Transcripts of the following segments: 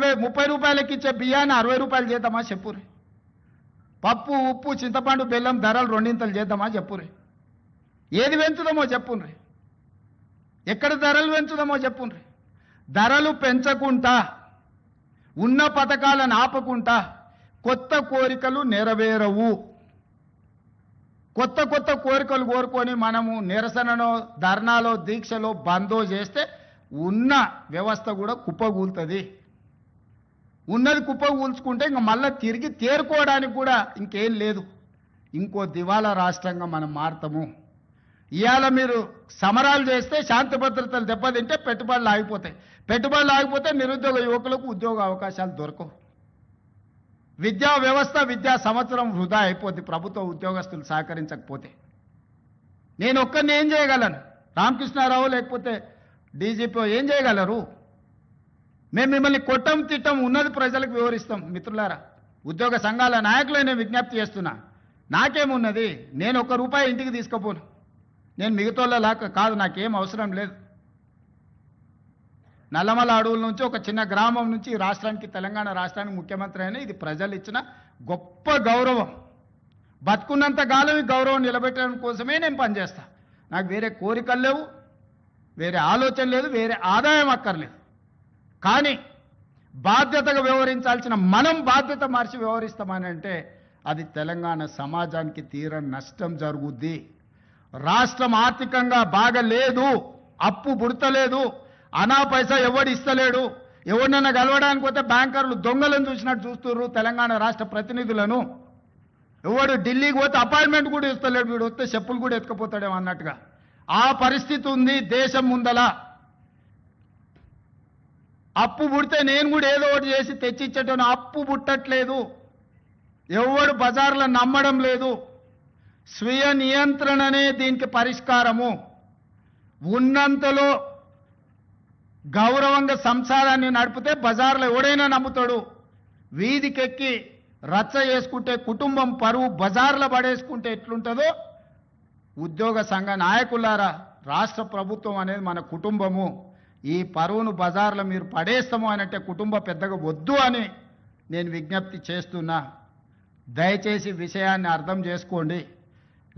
ముప్పై రూపాయలకి ఇచ్చే బియ్యాన్ని అరవై రూపాయలు చేద్దామా చెప్పురే. పప్పు ఉప్పు చింతపండు బెల్లం ధరలు రెండింతలు చేద్దామా చెప్పురే. ఏది పెంచుదామో చెప్పుండ్రి. ఎక్కడ ధరలు పెంచుదామో చెప్పుండ్రి. ధరలు పెంచకుండా ఉన్న పథకాలను ఆపకుండా కొత్త కోరికలు నెరవేరవు. కొత్త కొత్త కోరికలు కోరుకొని మనము నిరసనలో ధర్నాలో దీక్షలో బందో చేస్తే ఉన్న వ్యవస్థ కూడా కుప్పగూలుతుంది ఉన్నది కుప్ప కూల్చుకుంటే ఇంకా మళ్ళీ తిరిగి తేరుకోవడానికి కూడా ఇంకేం లేదు. ఇంకో దివాలా రాష్ట్రంగా మనం మారుతాము. ఇవాళ మీరు సమరాలు చేస్తే శాంతి భద్రతలు దెబ్బతింటే పెట్టుబడులు ఆగిపోతాయి. పెట్టుబడులు ఆగిపోతే నిరుద్యోగ యువకులకు ఉద్యోగ అవకాశాలు దొరకవు. విద్యా వ్యవస్థ విద్యా సంవత్సరం వృధా అయిపోద్ది. ప్రభుత్వ ఉద్యోగస్తులు సహకరించకపోతే. నేను ఒక్కరిని ఏం చేయగలను? రామకృష్ణారావు లేకపోతే డీజీపీ ఏం చేయగలరు? మేము మిమ్మల్ని కొట్టం తిట్టం ఉన్నది ప్రజలకు వివరిస్తాం. మిత్రులారా ఉద్యోగ సంఘాల నాయకులు నేను విజ్ఞప్తి చేస్తున్నా. నాకేమున్నది? నేను ఒక్క రూపాయి ఇంటికి తీసుకుపోను. నేను మిగతాలాక కాదు నాకేం అవసరం లేదు. నల్లమల అడవుల నుంచి ఒక చిన్న గ్రామం నుంచి రాష్ట్రానికి తెలంగాణ రాష్ట్రానికి ముఖ్యమంత్రి అయినా ఇది ప్రజలు ఇచ్చిన గొప్ప గౌరవం. బతుకున్నంత కాలం ఈ గౌరవం నిలబెట్టడం కోసమే నేను పనిచేస్తా. నాకు వేరే కోరికలు లేవు వేరే ఆలోచన లేదు వేరే ఆదాయం అక్కర్లేదు. కానీ బాధ్యతగా వ్యవహరించాల్సిన మనం బాధ్యత మార్చి వ్యవహరిస్తామని అంటే అది తెలంగాణ సమాజానికి తీర నష్టం జరుగుద్ది. రాష్ట్రం ఆర్థికంగా బాగలేదు అప్పు పుడతలేదు అనా పైసా ఎవడు ఇస్తలేడు ఎవరినైనా కలవడానికి పోతే బ్యాంకర్లు దొంగలను చూసినట్టు చూస్తున్నారు తెలంగాణ రాష్ట్ర ప్రతినిధులను. ఎవడు ఢిల్లీకి పోతే అపాయింట్మెంట్ కూడా ఇస్తలేడు వీడు వస్తే చెప్పులు కూడా ఎత్తుకపోతాడేమో అన్నట్టుగా. ఆ పరిస్థితి ఉంది దేశం ముందల. అప్పు పుడితే నేను కూడా ఏదో ఒకటి చేసి తెచ్చిచ్చేటోను అప్పు పుట్టట్లేదు. ఎవడు బజార్లో నమ్మడం లేదు. స్వీయ నియంత్రణనే దీనికి పరిష్కారము. ఉన్నంతలో గౌరవంగా సంసారాన్ని నడిపితే బజార్లో ఎవడైనా నమ్ముతాడు. వీధికెక్కి రచ్చ చేసుకుంటే కుటుంబం పరువు బజార్లో పడేసుకుంటే ఎట్లుంటుందో ఉద్యోగ సంఘ నాయకులారా రాష్ట్ర ప్రభుత్వం అనేది మన కుటుంబము. ఈ పరువును బజార్లో మీరు పడేస్తాము అని అంటే కుటుంబ పెద్దగా వద్దు అని నేను విజ్ఞప్తి చేస్తున్నా. దయచేసి విషయాన్ని అర్థం చేసుకోండి.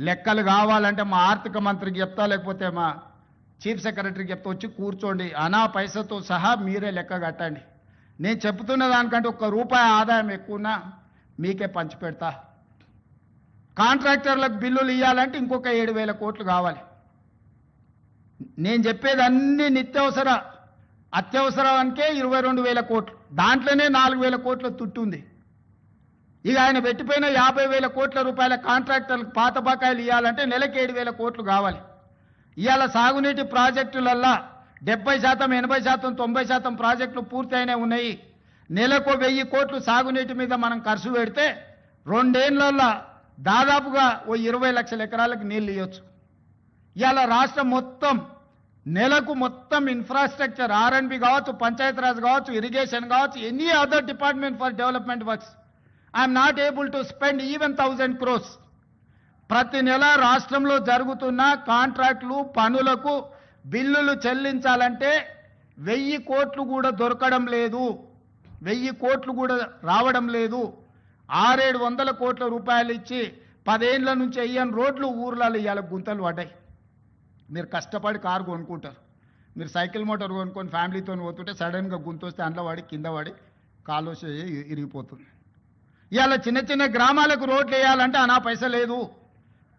లెక్కలు కావాలంటే మా ఆర్థిక మంత్రికి చెప్తా లేకపోతే మా చీఫ్ సెక్రటరీకి చెప్తా వచ్చి కూర్చోండి. అనా పైసతో సహా మీరే లెక్క కట్టండి. నేను చెప్తున్న దానికంటే ఒక్క రూపాయి ఆదాయం ఎక్కువనా మీకే పంచిపెడతా కాంట్రాక్టర్లకు బిల్లులు ఇవ్వాలంటే ఇంకొక ఏడు వేల కోట్లు కావాలి. నేను చెప్పేది అన్ని నిత్యవసర అత్యవసరానికే ఇరవై రెండు వేల కోట్లు. దాంట్లోనే నాలుగు వేల కోట్ల తుట్టుంది ఇక ఆయన పెట్టిపోయిన యాభై వేల కోట్ల రూపాయల కాంట్రాక్టర్లకు పాత బకాయిలు ఇవ్వాలంటే నెలకి ఏడు వేల కోట్లు కావాలి. ఇవాళ సాగునీటి ప్రాజెక్టులల్లా డెబ్బై శాతం ఎనభై శాతం తొంభై శాతం ప్రాజెక్టులు పూర్తయినే ఉన్నాయి. నెలకు వెయ్యి కోట్లు సాగునీటి మీద మనం ఖర్చు పెడితే రెండేళ్ళలో దాదాపుగా ఓ ఇరవై లక్షల ఎకరాలకు నీళ్ళు ఇవ్వచ్చు. ఇవాళ రాష్ట్రం మొత్తం నెలకు మొత్తం ఇన్ఫ్రాస్ట్రక్చర్ ఆర్ఎన్బి కావచ్చు పంచాయతీరాజ్ కావచ్చు ఇరిగేషన్ కావచ్చు any other department for development works I'm not able to spend even thousand crores ప్రతి నెల రాష్ట్రంలో జరుగుతున్న కాంట్రాక్టులు పనులకు బిల్లులు చెల్లించాలంటే వెయ్యి కోట్లు కూడా దొరకడం లేదు. వెయ్యి కోట్లు కూడా రావడం లేదు. ఆరేడు వందల కోట్ల రూపాయలు ఇచ్చి పదేండ్ల నుంచి అయ్యాను రోడ్లు ఊర్లలో ఇవాళ గుంతలు పడ్డాయి. మీరు కష్టపడి కారు కొనుక్కుంటారు. మీరు సైకిల్ మోటార్ కొనుక్కొని ఫ్యామిలీతో పోతుంటే సడన్గా గుంత వస్తే అందులో పడి కింద పడి కాలు ఇరిగిపోతుంది. ఇవాళ చిన్న చిన్న గ్రామాలకు రోడ్లు వేయాలంటే అనా పైస లేదు.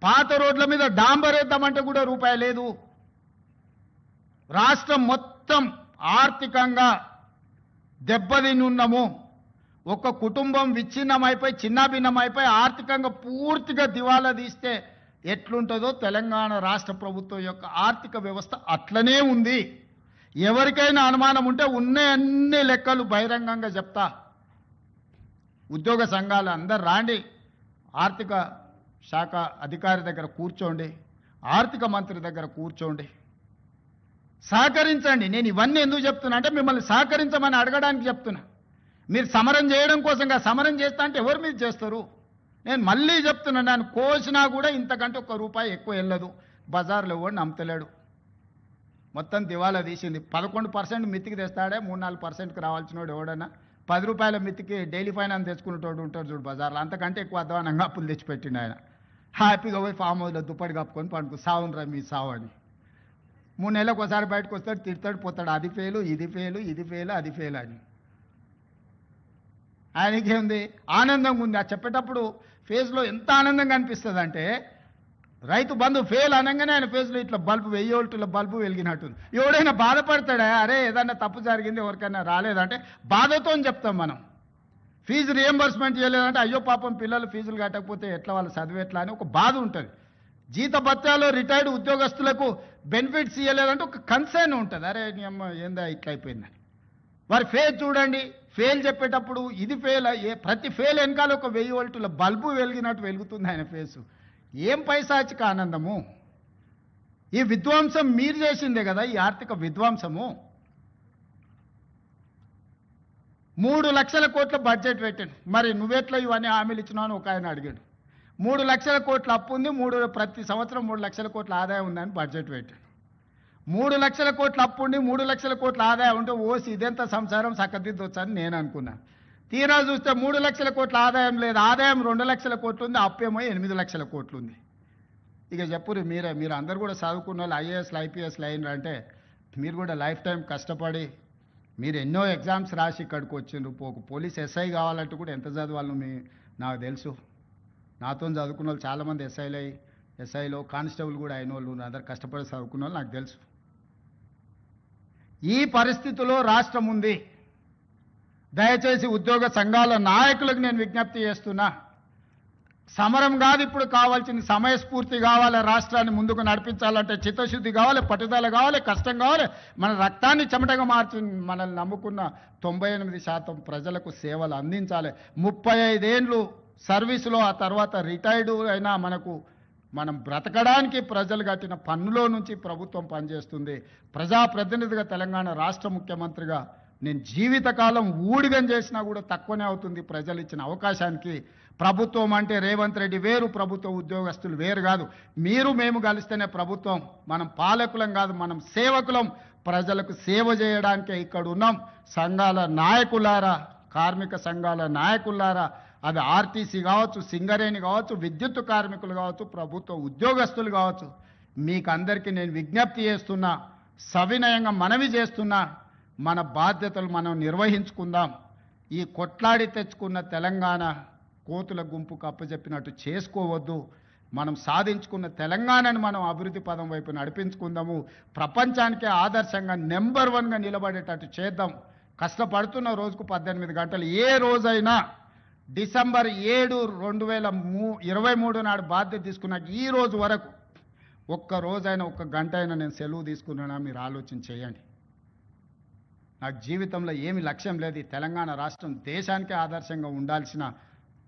పాత రోడ్ల మీద డాంబర్ వేద్దామంటే కూడా రూపాయి లేదు. రాష్ట్రం మొత్తం ఆర్థికంగా దెబ్బతిని ఉన్నాము ఒక కుటుంబం విచ్ఛిన్నమైపోయి చిన్నాభిన్నమైపోయి ఆర్థికంగా పూర్తిగా దివాలా తీస్తే ఎట్లుంటుందో తెలంగాణ రాష్ట్ర ప్రభుత్వం యొక్క ఆర్థిక వ్యవస్థ అట్లనే ఉంది. ఎవరికైనా అనుమానం ఉంటే ఉన్న అన్ని లెక్కలు బహిరంగంగా చెప్తా. ఉద్యోగ సంఘాలు అందరు రాండి. ఆర్థిక శాఖ అధికారి దగ్గర కూర్చోండి. ఆర్థిక మంత్రి దగ్గర కూర్చోండి. సహకరించండి. నేను ఇవన్నీ ఎందుకు చెప్తున్నా అంటే మిమ్మల్ని సహకరించమని అడగడానికి చెప్తున్నా. మీరు సమరం చేయడం కోసంగా సమరం చేస్తా అంటే ఎవరు మీరు చేస్తారు? నేను మళ్ళీ చెప్తున్నా నేను కోసినా కూడా ఇంతకంటే ఒక్క రూపాయి ఎక్కువ వెళ్ళదు. బజార్లో ఎవడు నమ్మతలేడు. మొత్తం దివాలా తీసింది. పదకొండు పర్సెంట్ మితికి తెస్తాడే మూడు నాలుగు పర్సెంట్కి రావాల్సిన వాడు ఎవడన్నా. పది రూపాయల మిత్తికి డైలీ ఫైనాన్స్ తెచ్చుకునేటోడు ఉంటాడు చూడు బజార్లో. అంతకంటే ఎక్కువ అధ్వానంగా అప్పులు తెచ్చిపెట్టిండు ఆయన. హ్యాపీగా పోయి ఫామ్ హౌస్లో దుప్పటి కప్పుకొని పండుకో సావునరా మీ సావు అని. మూడు నెలలకు ఒకసారి బయటకు వస్తాడు తిడతాడు పోతాడు. అది ఫెయిలు ఇది ఫెయిలు ఇది ఫెయిల్ అది ఫెయిల్ అని. ఆయనకేముంది? ఆనందంగా ఉంది. ఆ చెప్పేటప్పుడు ఫేస్లో ఎంత ఆనందంగా అనిపిస్తుంది అంటే రైతు బంధు ఫెయిల్ అనగానే ఆయన ఫేస్లో ఇట్లా బల్బు వెయ్యి వోల్టుల బల్బు వెలిగినట్టుంది. ఎవడైనా బాధపడతాడా? అరే ఏదన్నా తప్పు జరిగింది ఎవరికైనా రాలేదంటే బాధతో చెప్తాం మనం. ఫీజు రియంబర్స్మెంట్ చేయలేదంటే అయ్యో పాపం పిల్లలు ఫీజులు కట్టకపోతే ఎట్లా వాళ్ళు చదివి ఎట్లా అని ఒక బాధ ఉంటుంది. జీత భత్యాలు రిటైర్డ్ ఉద్యోగస్తులకు బెనిఫిట్స్ ఇవ్వలేదంటే ఒక కన్సర్న్ ఉంటుంది. అరే నీ అమ్మ ఏందా ఇట్లా అయిపోయిందని. వారి ఫేజ్ చూడండి. ఫెయిల్ చెప్పేటప్పుడు ఇది ఫెయిల్ అయ్యే ప్రతి ఫెయిల్ వెనకాల ఒక వెయ్యి వోల్టుల బల్బు వెలిగినట్టు వెలుగుతుంది ఆయన ఫేసు. ఏం పైసాచిక ఆనందము? ఈ విధ్వంసం మీరు చేసిందే కదా ఈ ఆర్థిక విధ్వంసము. మూడు లక్షల కోట్ల బడ్జెట్ పెట్టాడు. మరి నువ్వెట్లా ఇవన్నీ హామీలు ఇచ్చినావు అని ఒక ఆయన అడిగాడు. మూడు లక్షల కోట్ల అప్పు ఉంది మూడు ప్రతి సంవత్సరం మూడు లక్షల కోట్ల ఆదాయం ఉందని బడ్జెట్ పెట్టాడు. మూడు లక్షల కోట్ల అప్పు ఉండి మూడు లక్షల కోట్ల ఆదాయం ఉంటే ఓసి ఇదెంత సంసారం చక్కదిద్దొచ్చని నేను అనుకున్నా తీరా చూస్తే మూడు లక్షల కోట్ల ఆదాయం లేదు. ఆదాయం రెండు లక్షల కోట్లు ఉంది అప్పేమో ఎనిమిది లక్షల కోట్లు ఉంది. ఇక చెప్పురు మీరే మీరు అందరు కూడా చదువుకున్న వాళ్ళు ఐఏఎస్లు ఐపీఎస్లు అయినరు అంటే మీరు కూడా లైఫ్ టైం కష్టపడి మీరు ఎన్నో ఎగ్జామ్స్ రాసి ఇక్కడికి వచ్చిండ్రు. ఒక పోలీస్ ఎస్ఐ కావాలంటే కూడా ఎంత చదవాలను మీ నాకు తెలుసు. నాతో చదువుకున్న వాళ్ళు చాలామంది ఎస్ఐలు అయ్యి ఎస్ఐలో కానిస్టేబుల్ కూడా అయిన వాళ్ళు అందరు కష్టపడి చదువుకున్న వాళ్ళు నాకు తెలుసు. ఈ పరిస్థితిలో రాష్ట్రం ఉంది. దయచేసి ఉద్యోగ సంఘాల నాయకులకు నేను విజ్ఞప్తి చేస్తున్నా. సమరం కాదు ఇప్పుడు కావాల్సిన సమయస్ఫూర్తి కావాలి రాష్ట్రాన్ని ముందుకు నడిపించాలంటే చిత్తశుద్ధి కావాలి పట్టుదల కావాలి కష్టం కావాలి. మన రక్తాన్ని చెమటగా మార్చి మనల్ని నమ్ముకున్న తొంభై ఎనిమిది శాతం ప్రజలకు సేవలు అందించాలి. ముప్పై ఐదేండ్లు సర్వీసులో ఆ తర్వాత రిటైర్డ్ అయినా మనకు మనం బ్రతకడానికి ప్రజలు కట్టిన పన్నులో నుంచి ప్రభుత్వం పనిచేస్తుంది. ప్రజాప్రతినిధిగా తెలంగాణ రాష్ట్ర ముఖ్యమంత్రిగా నేను జీవితకాలం ఊడిగం చేసినా కూడా తక్కువనే అవుతుంది ప్రజలు ఇచ్చిన అవకాశానికి. ప్రభుత్వం అంటే రేవంత్ రెడ్డి వేరు ప్రభుత్వ ఉద్యోగస్తులు వేరు కాదు. మీరు మేము కలిస్తేనే ప్రభుత్వం. మనం పాలకులం కాదు మనం సేవకులం. ప్రజలకు సేవ చేయడానికే ఇక్కడ ఉన్నాం సంఘాల నాయకులారా కార్మిక సంఘాల నాయకులారా అది ఆర్టీసీ కావచ్చు సింగరేణి కావచ్చు విద్యుత్ కార్మికులు కావచ్చు ప్రభుత్వ ఉద్యోగస్తులు కావచ్చు. మీకు అందరికీ నేను విజ్ఞప్తి చేస్తున్నా సవినయంగా మనవి చేస్తున్నా మన బాధ్యతలు మనం నిర్వహించుకుందాం. ఈ కొట్లాడి తెచ్చుకున్న తెలంగాణ కోతుల గుంపుకు అప్పచెప్పినట్టు చేసుకోవద్దు. మనం సాధించుకున్న తెలంగాణను మనం అభివృద్ధి పదం వైపు నడిపించుకుందాము. ప్రపంచానికే ఆదర్శంగా నెంబర్ వన్గా నిలబడేటట్టు చేద్దాం. కష్టపడుతున్న రోజుకు పద్దెనిమిది గంటలు. ఏ రోజైనా డిసెంబర్ ఏడు రెండు వేల మూ ఇరవై మూడు నాడు బాధ్యత తీసుకున్నాక ఈ రోజు వరకు ఒక్క రోజైనా ఒక్క గంట అయినా నేను సెలవు తీసుకున్నానా మీరు ఆలోచన చేయండి. నాకు జీవితంలో ఏమి లక్ష్యం లేదు. తెలంగాణ రాష్ట్రం దేశానికే ఆదర్శంగా ఉండాల్సిన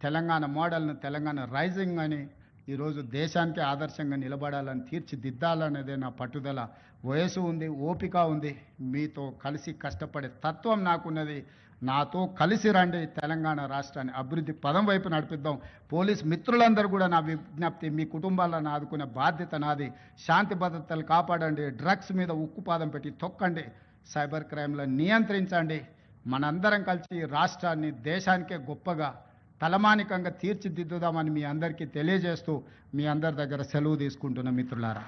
తెలంగాణ మోడల్ను తెలంగాణ రైజింగ్ అని ఈరోజు దేశానికే ఆదర్శంగా నిలబడాలని తీర్చిదిద్దాలనేదే నా పట్టుదల. వయసు ఉంది ఓపిక ఉంది. మీతో కలిసి కష్టపడే తత్వం నాకున్నది. నాతో కలిసి రండి తెలంగాణ రాష్ట్రాన్ని అభివృద్ధి పదం వైపు నడిపిద్దాం. పోలీస్ మిత్రులందరూ కూడా నా విజ్ఞప్తి మీ కుటుంబాలను ఆదుకునే బాధ్యత నాది. శాంతి భద్రతలు కాపాడండి. డ్రగ్స్ మీద ఉక్కుపాదం పెట్టి తొక్కండి. సైబర్ క్రైమ్లను నియంత్రించండి. మనందరం కలిసి రాష్ట్రాన్ని దేశానికే గొప్పగా తలమానికంగా తీర్చిదిద్దుదామని మీ అందరికీ తెలియజేస్తూ మీ అందరి దగ్గర సెలవు తీసుకుంటున్న మిత్రులారా.